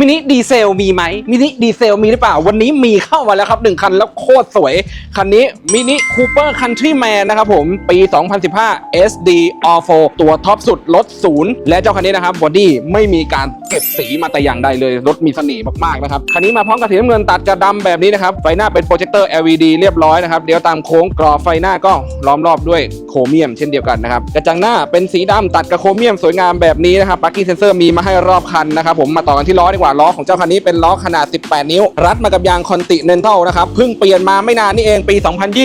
มินิดีเซลมีไหมมินิดีเซลมีหรือเปล่า วันนี้มีเข้ามาแล้วครับหนึ่งคันแล้วโคตรสวย คันนี้มินิคูเปอร์คันทรีแมนนะครับผม ปี 2015 SD All 4ตัวท็อปสุดลดศูนย์และเจ้าคันนี้นะครับบอดี้ไม่มีการเก็บสีมาแต่อย่างใดเลย รถมีเสน่ห์มากๆนะครับ คันนี้มาพร้อมกับสีน้ำเงินตัดกับดำแบบนี้นะครับ ไฟหน้าเป็นโปรเจคเตอร์ LED เรียบร้อยนะครับ เดี๋ยวตามโค้งกรอบไฟหน้าก็ล้อมรอบด้วยโครเมียมเช่นเดียวกันนะครับกระจังหน้าเป็นสีดำตัดกับโครเมียมสวยงามแบบนี้นะครับปลั๊กกิ้งเซนเซอร์มีมาให้รอบคันนะครับผมมาต่อกันที่ล้อดีกว่าล้อของเจ้าคันนี้เป็นล้อขนาด 18 นิ้ว รัดมากับยางคอนติเนนทัลนะครับเพิ่งเปลี่ยนมาไม่นานนี่เองปี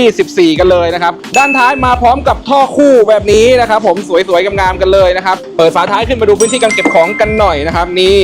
2024 กันเลยนะครับด้านท้ายมาพร้อมกับท่อคู่แบบนี้นะครับผมสวยๆงามๆกันเลยนะครับเปิดฝาท้ายขึ้นมาดูพื้นที่การเก็บของกันหน่อยนะครับนี่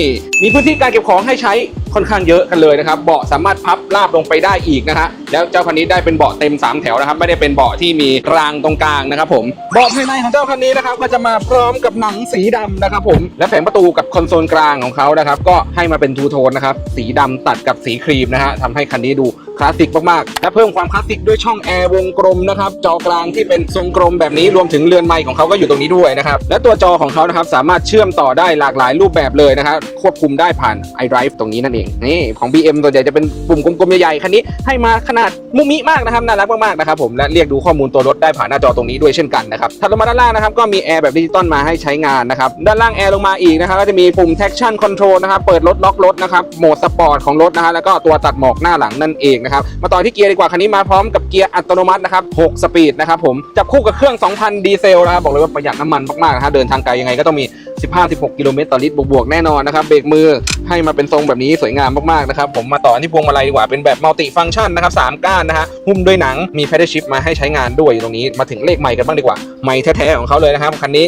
มีพื้นที่การเก็บของให้ใช้ค่อนข้างเยอะกันเลยนะครับ เบาะสามารถพับลาบลงไปได้อีกนะฮะ แล้วเจ้าคันนี้ได้เป็นเบาะเต็ม 3 แถวนะครับ ไม่ได้เป็นเบาะที่มีรางตรงกลางนะครับผม เบาะภายในของเจ้าคันนี้นะครับก็จะมาพร้อมกับหนังสีดำนะครับผม และแผงประตูกับคอนโซลกลางของเขานะครับ ก็ให้มาเป็นทูโทนนะครับ สีดำตัดกับสีครีมนะฮะทำให้คันนี้ดูคลาสสิกมากๆ และเพิ่มความคลาสสิกด้วยช่องแอร์วงกลมนะครับ จอกลางที่เป็นทรงกลมแบบนี้รวมถึงเรือนไมค์ของเขาก็อยู่ตรงนี้ด้วยนะครับ และตัวจอของเขานะครับสามารถเชื่อมต่อได้หลากหลายรูปแบบเลยนะครับควบคุมได้ผ่าน iDrive ตรงนี้นั่นเองนี่ของ BM ตัวใหญ่จะเป็นปุ่มกลมๆใหญ่ๆคันนี้ให้มาขนาดมุมิมากนะครับน่ารักมากๆนะครับผมและเรียกดูข้อมูลตัวรถได้ผ่านหน้าจอตรงนี้ด้วยเช่นกันนะครับถัดลงมาด้านล่างนะครับก็มีแอร์แบบดิจิตอลมาให้ใช้งานนะครับด้านล่างแอร์ลงมาอีกนะครับก็จะมีปุ่ม traction control นะครับเปิดรถล็อกรถนะครับโหมดสปอร์ตของรถนะฮะแล้วก็ตัวตัดหมอกหน้าหลังนั่นเองนะครับมาต่อที่เกียร์ดีกว่าคันนี้มาพร้อมกับเกียร์อัตโนมัตินะครับ6สปีดนะครับผมจับคู่กับเครื่อง 2,000 ดีเซลนะครับบอกเลยว่าประหยัดน้ำมันมากๆนะฮะเดินทางไกลยังไงก็ต้องมี 15-16 กิโลเมตรต่อลิตรบวกๆแน่นอนนะครับเบรกมือให้มาเป็นทรงแบบนี้สวยงามมากๆนะครับผมมาต่อที่พวงมาลัยดีกว่าเป็นแบบมัลติฟัง c t ชันนะครับ3ก้านนะฮะหุ้มด้วยหนังมี p พ d ชิ p มาให้ใช้งานด้วยอยู่ตรงนี้มาถึงเลขไมค์กันบ้างดีกว่าไมค์แท้ๆของเขาเลยนะครับคันนี้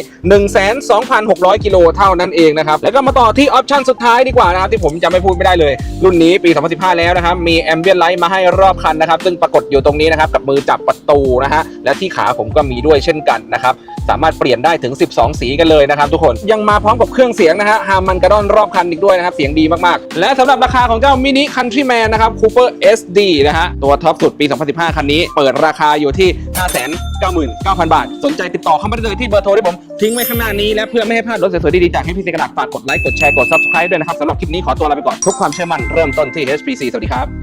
122,600 กิโลเท่านั้นเองนะครับแล้วก็มาต่อที่ออปชั่นสุดท้ายดีกว่านะครับที่ผมจะไม่พูดไม่ได้เลย รุ่นนี้ปี 2015 แล้วนะครับมีแอมเบียนไลท์มาให้รอบคันนะครับซึ่งปรากฏอยู่ตรงนี้นะครับกับมือจับประตูนะฮะและที่ขาผมก็มีด้วยเช่นกันนะครับ สามารถเปลี่ยนได้ถึง 12 สีกันเลยนะครับทุกคนยังมาพร้อมกับเครื่องเสียงนะฮะฮามันกระดอนรอบคันอีกด้วยนะครับเสียงดีมากๆ และสำหรับราคาของเจ้ามินิคันทรีแมนนะครับ Cooper SD นะฮะตัวท็อปสุดปี 2015 คันนี้ เปิดราคาอยู่ที่ 599,000 บาท สนใจติดต่อเข้ามาได้เลยที่เบอร์โทรที่ผมทิ้งไว้ข้างหน้านี้และเพื่อไม่ให้พลาดรถสวยๆดีๆจากให้พี่เซกระดาษฝากกดไลค์กดแชร์กด subscribe ด้วยนะครับสำหรับคลิปนี้ขอตัวลาไปก่อนทุกความเชื่อมั่นเริ่มต้นที่ HPC สวัสดีครับ